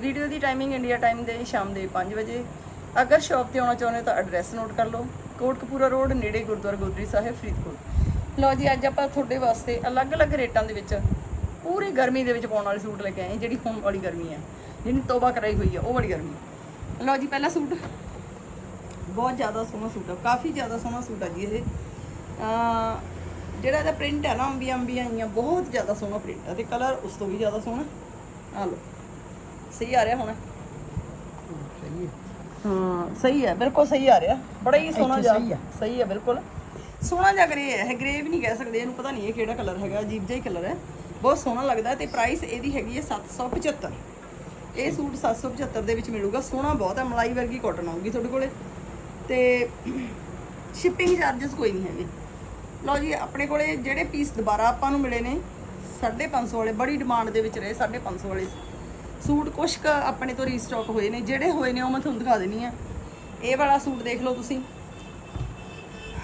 Video ਦੀ timing India time ਦੇ ਸ਼ਾਮ ਦੇ 5 ਵਜੇ। ਅਗਰ ਸ਼ਾਪ ਤੇ ਆਉਣਾ ਚਾਹੁੰਦੇ ਹੋ ਤਾਂ ਐਡਰੈਸ ਨੋਟ ਕਰ ਲਓ। ਕੋਟਕਪੂਰਾ ਰੋਡ, ਨੇੜੇ ਗੁਰਦੁਆਰਾ ਗੋਦਰੀ ਸਾਹਿਬ, ਫਰੀਦਕੋਟ। ਲਓ ਜੀ, ਅੱਜ ਆਪਾਂ ਤੁਹਾਡੇ ਵਾਸਤੇ ਅਲੱਗ-ਅਲੱਗ ਰੇਟਾਂ ਦੇ ਵਿੱਚ ਪੂਰੀ ਗਰਮੀ ਦੇ ਵਿੱਚ ਪਾਉਣ ਵਾਲੇ ਸੂਟ ਲੈ ਕੇ ਆਏ ਜਿਹੜੀ ਹੁਣ ਵਾਲੀ ਗਰਮੀ ਹੈ। ਜਿਹਨੇ ਤੋਬਾ ਕਰਾਈ ਹੋਈ ਹੈ, ਉਹ ਵਾਲੀ ਗਰਮੀ। ਲਓ ਜੀ, ਪਹਿਲਾ ਸੂਟ। ਬਹੁਤ ਜ਼ਿਆਦਾ ਸੋਹਣਾ ਸੂਟ ਹੈ, ਕਾਫੀ ਜ਼ਿਆਦਾ ਸੋਹਣਾ ਸੂਟ ਹੈ ਜੀ ਇਹ। ਜਿਹੜਾ ਇਹਦਾ ਪ੍ਰਿੰਟ ਹੈ ਨਾ ਅੰਬੀਆਂ ਅੰਬੀਆਂ ਆਈਆਂ, ਬਹੁਤ ਜ਼ਿਆਦਾ ਸੋਹਣਾ ਪ੍ਰਿੰਟ ਹੈ ਤੇ ਕਲਰ ਉਸ ਤੋਂ ਵੀ ਜ਼ਿਆਦਾ ਸੋਹਣਾ। ਆ ਲਓ। ਸਹੀ ਆ ਰਿਹਾ ਹੁਣ। ਹਾਂ। ਸਹੀ ਹੈ ਬਿਲਕੁਲ ਸਹੀ ਆ ਰਿਹਾ। ਬੜਾ ਹੀ ਸੋਹਣਾ ਜਿਹਾ ਸਹੀ ਆ। ਸਹੀ ਹੈ ਬਿਲਕੁਲ। ਸੋਹਣਾ ਜਿਹਾ ਗ੍ਰੇ ਹੈ ਇਹ ਗ੍ਰੇ ਵੀ ਨਹੀਂ ਕਹਿ ਸਕਦੇ ਇਹਨੂੰ ਪਤਾ ਨਹੀਂ ਇਹ ਕਿਹੜਾ ਕਲਰ ਹੈਗਾ ਅਜੀਬ ਜਿਹਾ ਹੀ ਕਲਰ ਹੈ। ਬਹੁਤ ਸੋਹਣਾ ਲੱਗਦਾ ਹੈ ਤੇ ਪ੍ਰਾਈਸ ਇਹਦੀ ਹੈਗੀ ਹੈ 775 ਇਹ ਸੂਟ 775 ਦੇ ਵਿੱਚ ਮਿਲੂਗਾ। ਸੋਹਣਾ ਬਹੁਤ ਹੈ ਮਲਾਈ ਵਰਗੀ ਕਾਟਨ ਆਊਗੀ ਤੁਹਾਡੇ ਕੋਲੇ। ਤੇ ਸ਼ਿਪਿੰਗ ਚਾਰजेस ਕੋਈ ਨਹੀਂ ਹੈਗੇ। ਲਓ ਜੀ ਆਪਣੇ ਕੋਲੇ ਜਿਹੜੇ ਪੀਸ ਦੁਬਾਰਾ ਆਪਾਂ ਨੂੰ ਮਿਲੇ ਨੇ 550 ਵਾਲੇ ਬੜੀ ਡਿਮਾਂਡ ਦੇ ਵਿੱਚ ਰਹੇ 550 ਵਾਲੇ। ਸੂਟ ਕੁਛ ਕੁ ਆਪਣੇ ਤੋਂ ਰੀਸਟਾਕ ਹੋਏ ਨੇ, ਜਿਹੜੇ ਹੋਏ ਨੇ ਉਹ ਮੈਂ ਤੁਹਾਨੂੰ ਦਿਖਾ ਦੇਣੀ ਆ ਇਹ ਵਾਲਾ ਸੂਟ ਦੇਖ ਲਓ ਤੁਸੀਂ।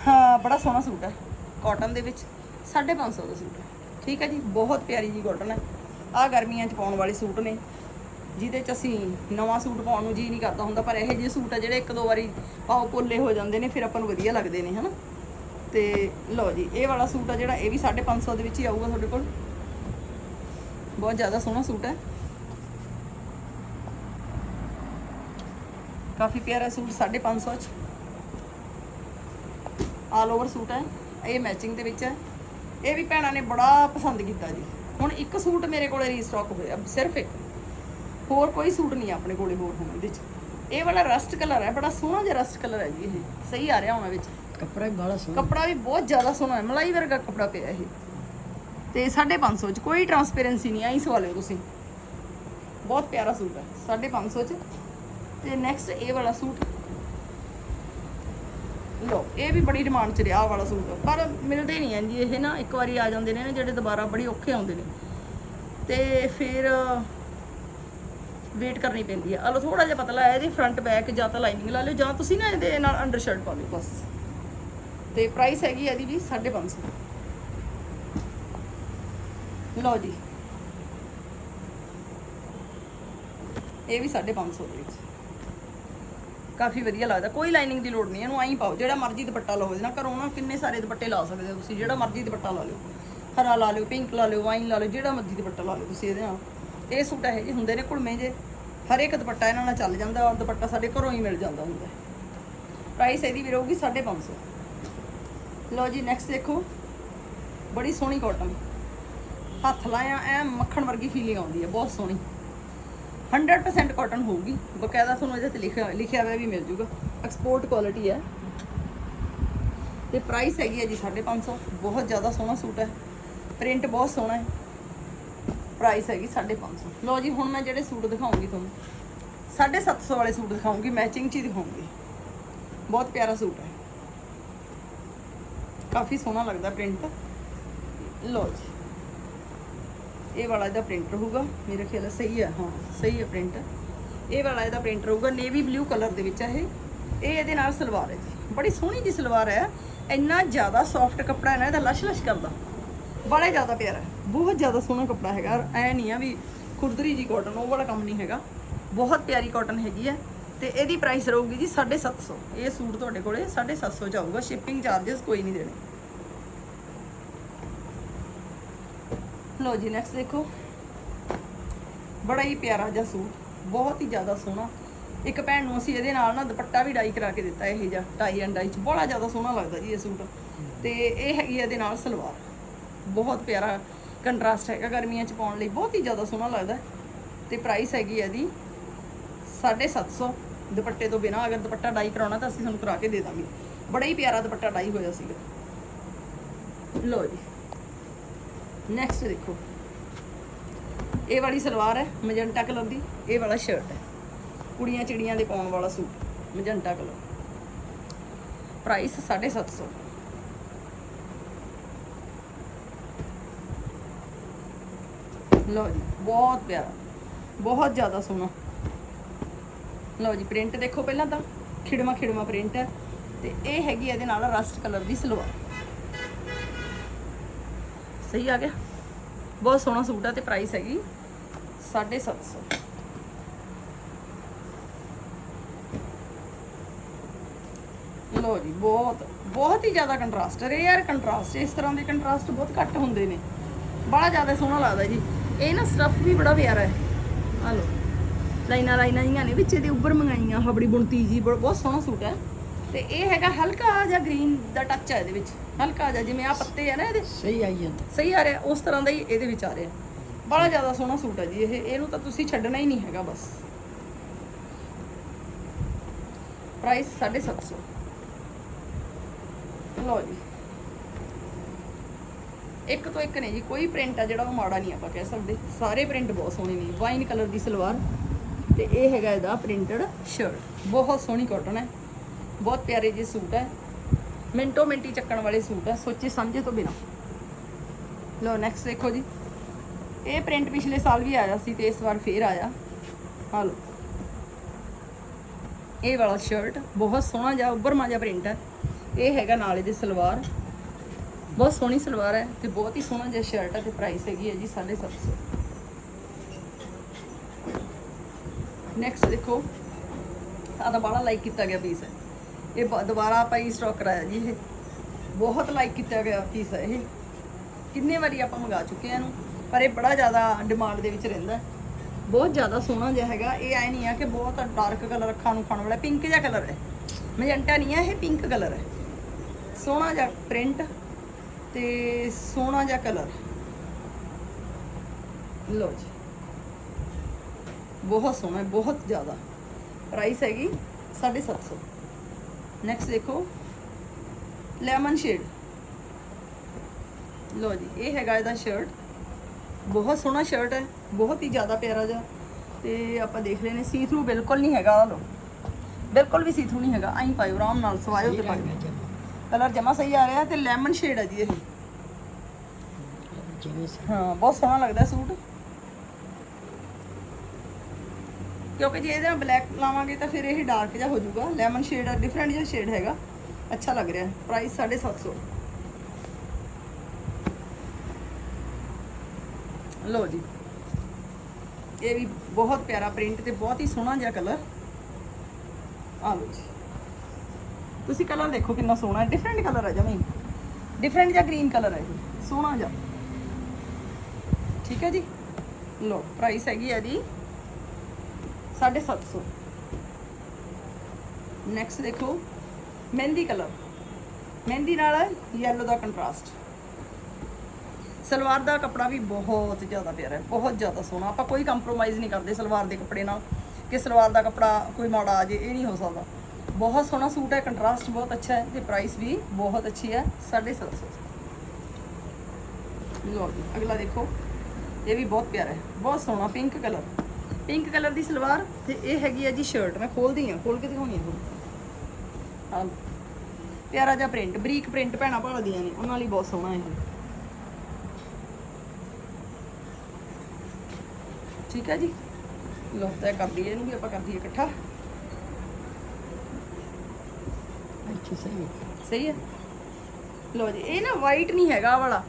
ਹਾਂ, ਬੜਾ ਸੋਹਣਾ ਸੂਟ ਹੈ। ਕਾਟਨ ਦੇ ਵਿੱਚ 550 ਦਾ ਸੂਟ ਹੈ। ਠੀਕ ਹੈ ਜੀ, ਬਹੁਤ ਪਿਆਰੀ ਜੀ ਕਾਟਨ ਹੈ। ਆ ਗਰਮੀਆਂ 'ਚ ਪਾਉਣ ਵਾਲੇ ਸੂਟ ਨੇ, ਜਿਹਦੇ 'ਚ ਅਸੀਂ ਨਵਾਂ ਸੂਟ ਪਾਉਣ ਨੂੰ ਜੀ ਨਹੀਂ ਕਰਦਾ ਹੁੰਦਾ, ਪਰ ਇਹੋ ਜਿਹੇ ਸੂਟ ਆ ਜਿਹੜੇ ਇੱਕ ਦੋ ਵਾਰੀ ਪਾਓ, ਪੋਲੇ ਹੋ ਜਾਂਦੇ ਨੇ, ਫਿਰ ਆਪਾਂ ਨੂੰ ਵਧੀਆ ਲੱਗਦੇ ਨੇ, ਹਨਾ? ਤੇ ਲਓ ਜੀ, ਇਹ ਵਾਲਾ ਸੂਟ ਆ ਜਿਹੜਾ, ਇਹ ਵੀ 550 ਦੇ ਵਿੱਚ ਹੀ ਆਊਗਾ ਤੁਹਾਡੇ ਕੋਲ। ਬਹੁਤ ਜ਼ਿਆਦਾ ਸੋਹਣਾ ਸੂਟ ਹੈ। ਕਾਫੀ ਪਿਆਰਾ ਸੂਟ 550 ਚ। ਆਲ ਓਵਰ ਸੂਟ ਹੈ। ਇਹ ਮੈਚਿੰਗ ਦੇ ਵਿੱਚ ਹੈ। ਇਹ ਵੀ ਭੈਣਾਂ ਨੇ ਬੜਾ ਪਸੰਦ ਕੀਤਾ ਜੀ। ਹੁਣ ਇੱਕ ਸੂਟ ਮੇਰੇ ਕੋਲੇ ਰੀਸਟਾਕ ਹੋਇਆ। ਸਿਰਫ ਇੱਕ। ਹੋਰ ਕੋਈ ਸੂਟ ਨਹੀਂ ਆਪਣੇ ਕੋਲੇ ਹੋਰ ਹੁਣ ਇਹਦੇ ਚ ਇਹ ਵਾਲਾ ਰਸਟ ਕਲਰ ਹੈ। ਬੜਾ ਸੋਹਣਾ ਜਿਹਾ ਰਸਟ ਕਲਰ ਹੈ ਜੀ ਇਹ। ਸਹੀ ਆ ਰਿਹਾ ਹੁਣ ਵਿੱਚ। ਕੱਪੜਾ ਵੀ ਬੜਾ ਸੋਹਣਾ। ਕੱਪੜਾ ਵੀ ਬਹੁਤ ਜ਼ਿਆਦਾ ਸੋਹਣਾ ਹੈ। ਮਲਾਈ ਵਰਗਾ ਕੱਪੜਾ ਪਿਆ ਇਹ। ਤੇ 550 ਚ ਕੋਈ ਟਰਾਂਸਪੇਰੈਂਸੀ ਨਹੀਂ ਆਈ ਸਵਾਲਿਓ ਤੁਸੀਂ। ਬਹੁਤ ਪਿਆਰਾ ਸੂਟ ਹੈ। 550 ਚ। ਤੇ ਨੈਕਸਟ ਇਹ ਵਾਲਾ ਸੂਟ। ਲੋ ਇਹ ਵੀ ਬੜੀ ਡਿਮਾਂਡ ਚ ਰਿਹਾ ਵਾਲਾ ਸੂਟ। ਪਰ ਮਿਲਦੇ ਨਹੀਂ ਆਂ ਜੀ, ਇਹ ਨਾ ਇੱਕ ਵਾਰੀ ਆ ਜਾਂਦੇ ਨੇ ਜਿਹੜੇ ਦੁਬਾਰਾ ਬੜੀ ਔਖੇ ਆਉਂਦੇ ਨੇ। ਤੇ ਫਿਰ ਵੇਟ ਕਰਨੀ ਪੈਂਦੀ ਹੈ। ਆਲੋ ਥੋੜਾ ਜਿਹਾ ਪਤਲਾ ਹੈ, ਇਹਦੀ ਫਰੰਟ ਬੈਕ ਜਾਂ ਤਾਂ ਲਾਈਨਿੰਗ ਲਾ ਲਿਓ, ਜਾਂ ਤੁਸੀਂ ਨਾ ਇਹਦੇ ਨਾਲ ਅੰਡਰ ਸ਼ਰਟ ਪਾ ਲਿਓ, ਬਸ। ਤੇ ਪ੍ਰਾਈਸ ਹੈਗੀ ਹੈ ਇਹਦੀ ਵੀ 550 ਲਓ ਜੀ। ਇਹ ਵੀ 550 ਦੇ ਵਿੱਚ। ਕਾਫੀ ਵਧੀਆ ਲੱਗਦਾ। ਕੋਈ ਲਾਈਨਿੰਗ ਦੀ ਲੋੜ ਨਹੀਂ, ਇਹਨੂੰ ਐਂ ਪਾਓ, ਜਿਹੜਾ ਮਰਜ਼ੀ ਦੁਪੱਟਾ ਲਓ ਇਹਦੇ ਨਾਲ। ਘਰੋਂ ਨਾ ਕਿੰਨੇ ਸਾਰੇ ਦੁਪੱਟੇ ਲਾ ਸਕਦੇ ਹੋ ਤੁਸੀਂ, ਜਿਹੜਾ ਮਰਜ਼ੀ ਦੁਪੱਟਾ ਲਾ ਲਿਓ। ਹਰਾ ਲਾ ਲਿਓ ਪਿੰਕ ਲਾ ਲਿਓ ਵਾਈਨ ਲਾ ਲਿਓ, ਜਿਹੜਾ ਮਰਜ਼ੀ ਦੁਪੱਟਾ ਲਾ ਲਿਓ ਤੁਸੀਂ ਇਹਦੇ ਨਾਲ। ਇਹ ਸੂਟ ਇਹ ਜਿਹੇ ਹੁੰਦੇ ਨੇ ਕੁੜਮੇ ਜੇ ਹਰ ਇੱਕ ਦੁਪੱਟਾ ਇਹਨਾਂ ਨਾਲ ਚੱਲ ਜਾਂਦਾ ਔਰ ਦੁਪੱਟਾ ਸਾਡੇ ਘਰੋਂ ਹੀ ਮਿਲ ਜਾਂਦਾ ਹੁੰਦਾ। ਪ੍ਰਾਈਸ ਇਹਦੀ ਵੀ ਰਹੂਗੀ 550 ਲਓ ਜੀ ਨੈਕਸਟ ਦੇਖੋ। ਬੜੀ ਸੋਹਣੀ ਕਾਟਨ ਹੱਥ ਲਾਇਆ, ਐ ਮੱਖਣ ਵਰਗੀ ਫੀਲਿੰਗ ਆਉਂਦੀ ਹੈ, ਬਹੁਤ ਸੋਹਣੀ। 100% ਕਾਟਨ ਹੋਊਗੀ। ਬਕਾਇਦਾ ਤੁਹਾਨੂੰ ਇਹਦੇ ਤੇ ਲਿਖਿਆ ਲਿਖਿਆ ਹੋਇਆ ਵੀ ਮਿਲ ਜੂਗਾ। ਐਕਸਪੋਰਟ ਕੁਆਲਿਟੀ ਹੈ। ਤੇ ਪ੍ਰਾਈਸ ਹੈਗੀ ਹੈ ਜੀ 550 ਬਹੁਤ ਜ਼ਿਆਦਾ ਸੋਹਣਾ ਸੂਟ ਹੈ। ਪ੍ਰਿੰਟ ਬਹੁਤ ਸੋਹਣਾ ਹੈ। ਪ੍ਰਾਈਸ ਹੈਗੀ 550 ਲਓ ਜੀ, ਹੁਣ ਮੈਂ ਜਿਹੜੇ ਸੂਟ ਦਿਖਾਉਂਗੀ ਤੁਹਾਨੂੰ। 750 ਵਾਲੇ ਸੂਟ ਦਿਖਾਉਂਗੀ ਮੈਚਿੰਗ ਚ ਹੀ ਦਿਖਾਉਂਗੀ। ਬਹੁਤ ਪਿਆਰਾ ਸੂਟ ਹੈ। ਕਾਫੀ ਸੋਹਣਾ ਲੱਗਦਾ ਪ੍ਰਿੰਟ ਲਓ ਜੀ। ਇਹ ਵਾਲਾ ਇਹਦਾ ਪ੍ਰਿੰਟ ਰਹੂਗਾ ਮੇਰਾ ਖਿਆਲ ਸਹੀ ਹੈ ਹਾਂ, ਸਹੀ ਹੈ ਪ੍ਰਿੰਟ ਇਹ ਵਾਲਾ ਇਹਦਾ ਪ੍ਰਿੰਟ ਰਹੂਗਾ ਨੇਵੀ ਬਲੂ ਕਲਰ ਦੇ ਵਿੱਚ ਹੈ ਇਹ। ਇਹ ਇਹਦੇ ਨਾਲ ਸਲਵਾਰ ਹੈ ਜੀ। ਬੜੀ ਸੋਹਣੀ ਜੀ ਸਲਵਾਰ ਹੈ। ਇੰਨਾ ਜ਼ਿਆਦਾ ਸੌਫਟ ਕੱਪੜਾ ਹੈ ਨਾ, ਇਹਦਾ ਲਸ਼ ਲਸ਼ ਕਰਦਾ। ਬੜਾ ਜ਼ਿਆਦਾ ਪਿਆਰਾ ਬਹੁਤ ਜ਼ਿਆਦਾ ਸੋਹਣਾ ਕੱਪੜਾ ਹੈਗਾ। ਐ ਨਹੀਂ ਆ ਵੀ ਖੁਰਦਰੀ ਜੀ ਕਾਟਨ ਉਹ ਵਾਲਾ ਕੰਮ ਨਹੀਂ ਹੈਗਾ। ਬਹੁਤ ਪਿਆਰੀ ਕਾਟਨ ਹੈਗੀ ਹੈ। ਤੇ ਇਹਦੀ ਪ੍ਰਾਈਸ ਰਹੂਗੀ ਜੀ 750 ਇਹ ਸੂਟ ਤੁਹਾਡੇ ਕੋਲੇ 750 ਚ ਆਊਗਾ ਸ਼ਿਪਿੰਗ ਚਾਰजेस ਕੋਈ ਨਹੀਂ ਦੇਣੇ। ਲਓ ਜੀ ਨੈਕਸਟ ਦੇਖੋ। ਬੜਾ ਹੀ ਪਿਆਰਾ ਜਿਹਾ ਸੂਟ, ਬਹੁਤ ਹੀ ਜ਼ਿਆਦਾ ਸੋਹਣਾ। ਇੱਕ ਭੈਣ ਨੂੰ ਅਸੀਂ ਇਹਦੇ ਨਾਲ ਨਾ ਦੁਪੱਟਾ ਵੀ ਡਾਈ ਕਰਾ ਕੇ ਦਿੱਤਾ, ਇਹ ਜਿਹਾ ਟਾਈ ਐਂਡ ਡਾਈ ਚ। ਬੜਾ ਜ਼ਿਆਦਾ ਸੋਹਣਾ ਲੱਗਦਾ ਜੀ ਇਹ ਸੂਟ। ਤੇ ਇਹ ਹੈਗੀ ਇਹਦੇ ਨਾਲ ਸਲਵਾਰ। ਬਹੁਤ ਪਿਆਰਾ ਕੰਟਰਾਸਟ ਹੈਗਾ ਗਰਮੀਆਂ ਚ ਪਾਉਣ ਲਈ, ਬਹੁਤ ਹੀ ਜ਼ਿਆਦਾ ਸੋਹਣਾ ਲੱਗਦਾ। ਤੇ ਪ੍ਰਾਈਸ ਹੈਗੀ ਹੈ ਇਹਦੀ 750 ਦੁਪੱਟੇ ਤੋਂ ਬਿਨਾ ਅਗਰ ਦੁਪੱਟਾ ਡਾਈ ਕਰਾਉਣਾ ਤਾਂ ਅਸੀਂ ਤੁਹਾਨੂੰ ਕਰਾ ਕੇ ਦੇ ਦਾਂਗੇ। ਬੜਾ ਹੀ ਪਿਆਰਾ ਦੁਪੱਟਾ ਡਾਈ ਹੋਇਆ ਸੀਗਾ। ਲਓ ਜੀ। ਨੈਕਸਟ ਦੇਖੋ। ਇਹ ਵਾਲੀ ਸਲਵਾਰ ਹੈ ਮਜੰਟਾ ਕਲਰ ਦੀ। ਇਹ ਵਾਲਾ ਸ਼ਰਟ ਹੈ। ਕੁੜੀਆਂ ਚਿੜੀਆਂ ਦੇ ਪਾਉਣ ਵਾਲਾ ਸੂਟ ਮਜੰਟਾ ਕਲਰ ਪ੍ਰਾਈਸ 750 ਲਓ ਜੀ, ਬਹੁਤ ਪਿਆਰਾ। ਬਹੁਤ ਜ਼ਿਆਦਾ ਸੋਹਣਾ। ਲਓ ਜੀ ਪ੍ਰਿੰਟ ਦੇਖੋ ਪਹਿਲਾਂ ਤਾਂ। ਖਿੜਮਾ ਖਿੜਮਾ ਪ੍ਰਿੰਟ ਹੈ। ਤੇ ਇਹ ਹੈਗੀ ਇਹਦੇ ਨਾਲ ਰਸਟ ਕਲਰ ਦੀ ਸਲਵਾਰ। ਸਹੀ ਆ ਗਿਆ। ਬਹੁਤ ਸੋਹਣਾ ਸੂਟ ਆ ਤੇ ਪ੍ਰਾਈਸ ਹੈਗੀ 750 ਲੋ ਜੀ, ਬਹੁਤ ਬਹੁਤ ਹੀ ਜ਼ਿਆਦਾ ਕੰਟਰਾਸਟ ਹੈ ਯਾਰ ਕੰਟਰਾਸਟ ਇਸ ਤਰ੍ਹਾਂ ਦੇ ਕੰਟਰਾਸਟ ਬਹੁਤ ਘੱਟ ਹੁੰਦੇ ਨੇ। ਬੜਾ ਜ਼ਿਆਦਾ ਸੋਹਣਾ ਲੱਗਦਾ ਜੀ। ਇਹ ਨਾ ਸਟਫ ਵੀ ਬੜਾ ਪਿਆਰਾ ਹੈ। ਆ ਲੋ ਲਾਈਨਾਂ ਲਾਈਨਾਂ ਜੀਆਂ ਨੇ, ਵਿੱਚ ਇਹਦੇ ਉੱਪਰ ਮੰਗਾਈਆਂ ਹਬੜੀ ਬੁਣਤੀ ਜੀ, ਬਹੁਤ ਸੋਹਣਾ ਸੂਟ ਹੈ। ਤੇ ਇਹ ਹੈਗਾ ਹਲਕਾ ਜਿਹਾ ਗ੍ਰੀਨ ਦਾ ਟੱਚ ਹੈ ਇਹਦੇ ਵਿੱਚ। ਹਲਕਾ ਜਿਹਾ ਜਿਵੇਂ ਆ ਪੱਤੇ ਆ ਨਾ ਇਹਦੇ। ਸਹੀ ਆਈ ਜਾਂਦਾ। ਸਹੀ ਆ ਰਿਹਾ ਉਸ ਤਰ੍ਹਾਂ ਦਾ ਹੀ ਇਹਦੇ ਵਿੱਚ ਆ ਰਿਹਾ। ਬੜਾ ਜ਼ਿਆਦਾ ਸੋਹਣਾ ਸੂਟ ਹੈ ਜੀ ਇਹ। ਇਹਨੂੰ ਤਾਂ ਤੁਸੀਂ ਛੱਡਣਾ ਹੀ ਨਹੀਂ ਹੈਗਾ ਬਸ। ਪ੍ਰਾਈਸ 750 ਲਓ ਜੀ। ਇੱਕ ਤੋਂ ਇੱਕ ਨੇ ਜੀ ਕੋਈ ਪ੍ਰਿੰਟ ਆ ਜਿਹੜਾ ਉਹ ਮਾੜਾ ਨਹੀਂ ਆਪਾਂ ਕਹਿ ਸਕਦੇ। ਸਾਰੇ ਪ੍ਰਿੰਟ ਬਹੁਤ ਸੋਹਣੇ ਨੇ। ਵਾਈਨ ਕਲਰ ਦੀ ਸਲਵਾਰ। ਤੇ ਇਹ ਹੈਗਾ ਇਹਦਾ ਪ੍ਰਿੰਟਡ ਸ਼ਰਟ ਬਹੁਤ ਸੋਹਣੀ ਕਾਟਨ ਹੈ। ਬਹੁਤ ਪਿਆਰੇ ਜਿਹੇ ਸੂਟ ਹੈ। ਮਿੰਟੋ ਮਿੰਟੀ ਚੱਕਣ ਵਾਲੇ ਸੂਟ ਹੈ, ਸੋਚੇ ਸਮਝੇ ਤੋਂ ਬਿਨਾ। ਲੋ ਨੈਕਸਟ ਦੇਖੋ ਜੀ। ਇਹ ਪ੍ਰਿੰਟ ਪਿਛਲੇ ਸਾਲ ਵੀ ਆਇਆ ਸੀ ਤੇ ਇਸ ਵਾਰ ਫੇਰ ਆਇਆ। ਆ ਲੋ ਇਹ ਵਾਲਾ ਸ਼ਰਟ ਬਹੁਤ ਸੋਹਣਾ ਜਿਹਾ ਉੱਭਰਮਾ ਜਿਹਾ ਪ੍ਰਿੰਟ ਹੈ। ਇਹ ਹੈਗਾ ਨਾਲ ਇਹਦੇ ਸਲਵਾਰ। ਬਹੁਤ ਸੋਹਣੀ ਸਲਵਾਰ ਹੈ ਤੇ ਬਹੁਤ ਹੀ ਸੋਹਣਾ ਜਿਹਾ ਸ਼ਰਟ ਹੈ ਤੇ ਪ੍ਰਾਈਸ ਹੈਗੀ ਹੈ ਜੀ 750 ਨੈਕਸਟ ਦੇਖੋ। ਆ ਤਾਂ ਬੜਾ ਲਾਈਕ ਕੀਤਾ ਗਿਆ ਪੀਸ ਹੈ। ਇਹ ਬ- ਦੁਬਾਰਾ ਆਪਾਂ ਹੀ ਸਟਾਕ ਕਰਾਇਆ ਜੀ ਇਹ। ਬਹੁਤ ਲਾਈਕ ਕੀਤਾ ਗਿਆ ਪੀਸ ਹੈ ਇਹ। ਕਿੰਨੇ ਵਾਰੀ ਆਪਾਂ ਮੰਗਾ ਚੁੱਕੇ ਆ ਇਹਨੂੰ, ਪਰ ਇਹ ਬੜਾ ਜ਼ਿਆਦਾ ਡਿਮਾਂਡ ਦੇ ਵਿੱਚ ਰਹਿੰਦਾ। ਬਹੁਤ ਜ਼ਿਆਦਾ ਸੋਹਣਾ ਜਿਹਾ ਹੈਗਾ। ਇਹ ਐ ਨਹੀਂ ਆ ਕਿ ਬਹੁਤ ਡਾਰਕ ਕਲਰ ਅੱਖਾਂ ਨੂੰ ਖਾਣ ਵਾਲਾ ਪਿੰਕ ਜਿਹਾ ਕਲਰ ਹੈ। ਮੈਜੈਂਟਾ ਨਹੀਂ ਹੈ ਇਹ ਪਿੰਕ ਕਲਰ ਹੈ। ਸੋਹਣਾ ਜਿਹਾ ਪ੍ਰਿੰਟ ਤੇ ਸੋਹਣਾ ਜਿਹਾ ਕਲਰ ਲਓ ਜੀ। ਬਹੁਤ ਸੋਹਣਾ, ਬਹੁਤ ਜ਼ਿਆਦਾ। ਪ੍ਰਾਈਸ ਹੈਗੀ 750 ਨੈਕਸਟ ਦੇਖੋ। ਲੈਮਨ ਸ਼ੇਡ ਲੋ ਜੀ ਇਹ ਹੈਗਾ ਇਹਦਾ ਸ਼ਰਟ ਬਹੁਤ ਸੋਹਣਾ ਸ਼ਰਟ ਹੈ ਬਹੁਤ ਹੀ ਜ਼ਿਆਦਾ ਪਿਆਰਾ ਜਿਹਾ। ਤੇ ਆਪਾਂ ਦੇਖ ਲੈਨੇ ਸੀ ਥਰੂ ਬਿਲਕੁਲ ਨਹੀਂ ਹੈਗਾ ਲੋ ਬਿਲਕੁਲ ਵੀ ਸੀ ਥਰੂ ਨਹੀਂ ਹੈਗਾ ਐਂ ਪਾਇਓ ਆਰਾਮ ਨਾਲ ਸਵਾਇਓ ਤੇ ਪਾਇਓ। ਕਲਰ ਜਮਾ ਸਹੀ ਆ ਰਿਹਾ ਤੇ ਲੈਮਨ ਸ਼ੇਡ ਹੈ ਜੀ ਇਹ। ਹਾਂ ਬਹੁਤ ਸੋਹਣਾ ਲੱਗਦਾ ਸੂਟ। ਕਿਉਂਕਿ ਜੇ ਇਹਦੇ ਨਾਲ ਬਲੈਕ ਲਾਵਾਂਗੇ ਤਾਂ ਫਿਰ ਇਹ ਡਾਰਕ ਜਿਹਾ ਹੋ ਜਾਊਗਾ ਲੈਮਨ ਸ਼ੇਡ ਆ ਡਿਫਰੈਂਟ ਜਿਹਾ ਸ਼ੇਡ ਹੈਗਾ। ਅੱਛਾ ਲੱਗ ਰਿਹਾ। ਪ੍ਰਾਈਸ 750 ਲੋ ਜੀ। ਇਹ ਵੀ ਬਹੁਤ ਪਿਆਰਾ ਪ੍ਰਿੰਟ ਤੇ ਬਹੁਤ ਹੀ ਸੋਹਣਾ ਜਿਹਾ ਕਲਰ ਆ ਲੋ ਜੀ। ਤੁਸੀਂ ਕਲਰ ਦੇਖੋ ਕਿੰਨਾ ਸੋਹਣਾ। ਡਿਫਰੈਂਟ ਕਲਰ ਹੈ ਜਮੀ। ਡਿਫਰੈਂਟ ਜਿਹਾ ਗ੍ਰੀਨ ਕਲਰ ਹੈ ਇਹ। ਸੋਹਣਾ ਜਿਹਾ। ਠੀਕ ਹੈ ਜੀ। ਲੋ ਪ੍ਰਾਈਸ ਹੈਗੀ ਹੈ ਜੀ 750 ਨੈਕਸਟ ਦੇਖੋ, ਮਹਿੰਦੀ ਕਲਰ। ਮਹਿੰਦੀ ਨਾਲ ਯੈਲੋ ਦਾ ਕੰਟਰਾਸਟ ਸਲਵਾਰ ਦਾ ਕੱਪੜਾ ਵੀ ਬਹੁਤ ਜ਼ਿਆਦਾ ਪਿਆਰਾ ਹੈ, ਬਹੁਤ ਜ਼ਿਆਦਾ ਸੋਹਣਾ। ਆਪਾਂ ਕੋਈ ਕੰਪਰੋਮਾਈਜ਼ ਨਹੀਂ ਕਰਦੇ ਸਲਵਾਰ ਦੇ ਕੱਪੜੇ ਨਾਲ, ਕਿ ਸਲਵਾਰ ਦਾ ਕੱਪੜਾ ਕੋਈ ਮਾੜਾ ਆ ਜੇ, ਇਹ ਨਹੀਂ ਹੋ ਸਕਦਾ। ਬਹੁਤ ਸੋਹਣਾ ਸੂਟ ਹੈ ਕੰਟਰਾਸਟ ਬਹੁਤ ਅੱਛਾ ਹੈ ਤੇ ਪ੍ਰਾਈਸ ਵੀ ਬਹੁਤ ਅੱਛੀ ਹੈ 750 ਲੋ ਜੀ, ਅਗਲਾ ਦੇਖੋ, ਇਹ ਵੀ ਬਹੁਤ ਪਿਆਰਾ ਹੈ, ਬਹੁਤ ਸੋਹਣਾ ਪਿੰਕ ਕਲਰ ਪਿੰਕ ਕਲਰ ਦੀ ਸਲਵਾਰ ਤੇ ਇਹ ਹੈਗੀ ਹੈ ਜੀ ਸ਼ਰਟ ਮੈਂ ਖੋਲਦੀ ਹਾਂ ਖੋਲ ਕੇ ਦਿਖਾਉਣੀ ਹੈ ਤੁਹਾਨੂੰ। ਆਹ ਪਿਆਰਾ ਜਿਹਾ ਪ੍ਰਿੰਟ ਬਰੀਕ ਪ੍ਰਿੰਟ ਭੈਣਾ ਭਾਲਦੀਆਂ ਨੇ, ਉਹਨਾਂ ਲਈ ਬਹੁਤ ਸੋਹਣਾ ਇਹ। ਠੀਕ ਹੈ ਜੀ? ਲੋ ਤੈਅ ਕਰ ਦਈਏ ਇਹਨੂੰ ਵੀ, ਆਪਾਂ ਕਰ ਦਈਏ ਇਕੱਠਾ। ਅੱਛਾ, ਸਹੀ ਹੈ ਸਹੀ ਹੈ ਲੋ ਜੀ, ਇਹ ਨਾ ਵਾਈਟ ਨਹੀਂ ਹੈਗਾ ਵਾਲਾ।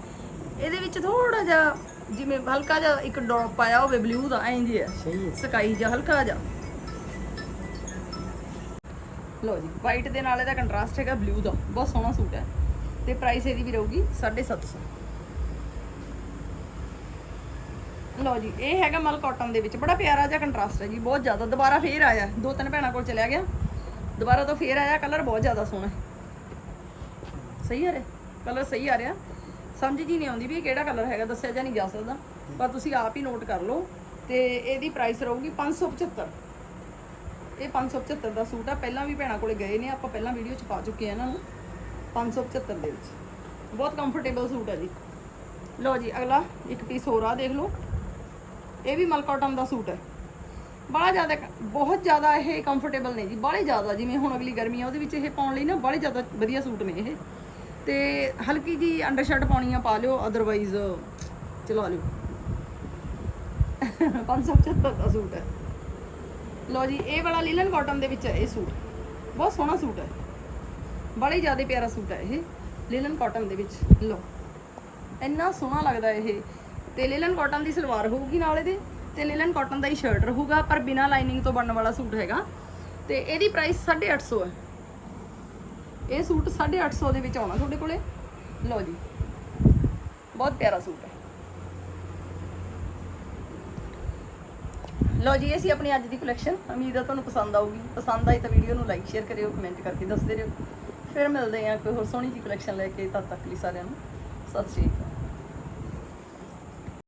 ਇਹਦੇ ਵਿੱਚ ਥੋੜਾ ਜਿਹਾ ਜਿਵੇਂ ਹਲਕਾ ਜਿਹਾ ਇੱਕ ਡੌਟ ਪਾਇਆ ਹੋਵੇ ਬਲੂ ਦਾ ਐਂ ਜੀ ਹੈ। ਸਹੀ ਹੈ। ਸਕਾਈ ਜਿਹਾ ਹਲਕਾ ਜਿਹਾ। ਲੋ ਜੀ ਵਾਈਟ ਦੇ ਨਾਲ ਇਹਦਾ ਕੰਟਰਾਸਟ ਹੈਗਾ ਬਲੂ ਦਾ। ਬਹੁਤ ਸੋਹਣਾ ਸੂਟ ਹੈ। ਤੇ ਪ੍ਰਾਈਸ ਇਹਦੀ ਵੀ ਰਹੂਗੀ 750 ਲੋ ਜੀ ਇਹ ਹੈਗਾ ਮਲ ਕਾਟਨ ਦੇ ਵਿੱਚ। ਬੜਾ ਪਿਆਰਾ ਜਿਹਾ ਕੰਟਰਾਸਟ ਹੈ ਜੀ ਬਹੁਤ ਜ਼ਿਆਦਾ। ਦੁਬਾਰਾ ਫੇਰ ਆਇਆ। ਦੋ ਤਿੰਨ ਭੈਣਾਂ ਕੋਲ ਚਲਿਆ ਗਿਆ। ਦੁਬਾਰਾ ਤੋਂ ਫੇਰ ਆਇਆ ਕਲਰ ਬਹੁਤ ਜ਼ਿਆਦਾ ਸੋਹਣਾ ਸਹੀ ਆ ਰਿਹਾ ਕਲਰ ਸਹੀ ਆ ਰਿਹਾ। ਸਮਝ ਜੀ ਨਹੀਂ ਆਉਂਦੀ ਵੀ ਇਹ ਕਿਹੜਾ ਕਲਰ ਹੈਗਾ, ਦੱਸਿਆ ਜਾਂ ਨਹੀਂ ਜਾ ਸਕਦਾ। ਪਰ ਤੁਸੀਂ ਆਪ ਹੀ ਨੋਟ ਕਰ ਲਓ ਤੇ ਇਹਦੀ ਪ੍ਰਾਈਸ ਰਹੂਗੀ 575 ਇਹ 575 ਦਾ ਸੂਟ ਆ, ਪਹਿਲਾਂ ਵੀ ਭੈਣਾਂ ਕੋਲੇ ਗਏ ਨੇ, ਆਪਾਂ ਪਹਿਲਾਂ ਵੀਡੀਓ ਚ ਪਾ ਚੁੱਕੇ ਆ ਇਹਨਾਂ ਨੂੰ 575 ਦੇ ਵਿੱਚ। ਬਹੁਤ ਕੰਫਰਟੇਬਲ ਸੂਟ ਹੈ ਜੀ। ਲਓ ਜੀ, ਅਗਲਾ ਇੱਕ ਪੀਸ ਹੋਰ ਆ, ਦੇਖ ਲਓ। ਇਹ ਵੀ ਮਲਕਾਟਨ ਦਾ ਸੂਟ ਹੈ। ਬੜਾ ਜ਼ਿਆਦਾ ਬਹੁਤ ਜ਼ਿਆਦਾ ਇਹ ਕੰਫਰਟੇਬਲ ਨੇ ਜੀ ਬਾਹਲੇ ਜ਼ਿਆਦਾ, ਜਿਵੇਂ ਹੁਣ ਅਗਲੀ ਗਰਮੀ ਆ, ਉਹਦੇ ਵਿੱਚ ਇਹ ਪਾਉਣ ਲਈ ਨਾ ਬੜੇ ਜ਼ਿਆਦਾ ਵਧੀਆ ਸੂਟ ਨੇ ਇਹ। ਤੇ ਹਲਕੀ ਜੀ ਅੰਡਰਸ਼ਰਟ ਪਾਉਣੀ ਆ ਪਾ ਲਿਓ ਅਦਰਵਾਈਜ਼ ਚਲਾ ਲਿਓ। 575 ਦਾ ਸੂਟ ਹੈ। ਲਓ ਜੀ ਇਹ ਵਾਲਾ ਲੀਲਨ ਕਾਟਨ ਦੇ ਵਿੱਚ ਹੈ ਇਹ ਸੂਟ। ਬਹੁਤ ਸੋਹਣਾ ਸੂਟ ਹੈ। ਬੜਾ ਹੀ ਜ਼ਿਆਦਾ ਪਿਆਰਾ ਸੂਟ ਹੈ ਇਹ ਲੀਲਨ ਕਾਟਨ ਦੇ ਵਿੱਚ। ਲਓ ਇੰਨਾ ਸੋਹਣਾ ਲੱਗਦਾ ਇਹ। ਤੇ ਲੀਲਨ ਕਾਟਨ ਦੀ ਸਲਵਾਰ ਹੋਊਗੀ ਨਾਲ ਇਹਦੇ ਤੇ ਲੀਲਨ ਕਾਟਨ ਦਾ ਹੀ ਸ਼ਰਟ ਰਹੂਗਾ ਪਰ ਬਿਨਾ ਲਾਈਨਿੰਗ ਤੋਂ ਬਣਨ ਵਾਲਾ ਸੂਟ ਹੈਗਾ। ਤੇ ਇਹਦੀ ਪ੍ਰਾਈਸ 850 ਹੈ। ਇਹ ਸੂਟ 850 ਦੇ ਵਿੱਚ ਆਉਣਾ ਤੁਹਾਡੇ ਕੋਲੇ? ਲਓ ਜੀ। ਬਹੁਤ ਪਿਆਰਾ ਸੂਟ ਹੈ। ਲਓ ਜੀ, ਇਹ ਸੀ ਆਪਣੀ ਅੱਜ ਦੀ ਕਲੈਕਸ਼ਨ ਉਮੀਦ ਹੈ ਤੁਹਾਨੂੰ ਪਸੰਦ ਆਊਗੀ। ਪਸੰਦ ਆਈ ਤਾਂ ਵੀਡੀਓ ਨੂੰ ਲਾਈਕ ਸ਼ੇਅਰ ਕਰਿਓ ਕਮੈਂਟ ਕਰਕੇ ਦੱਸਦੇ ਰਹੋ। ਫਿਰ ਮਿਲਦੇ ਹਾਂ ਕੋਈ ਹੋਰ ਸੋਹਣੀ ਜੀ ਕਲੈਕਸ਼ਨ ਲੈ ਕੇ। ਤਦ ਤੱਕ ਲਈ ਸਾਰਿਆਂ ਨੂੰ, ਸਤਿ ਸ਼੍ਰੀ ਅਕਾਲ।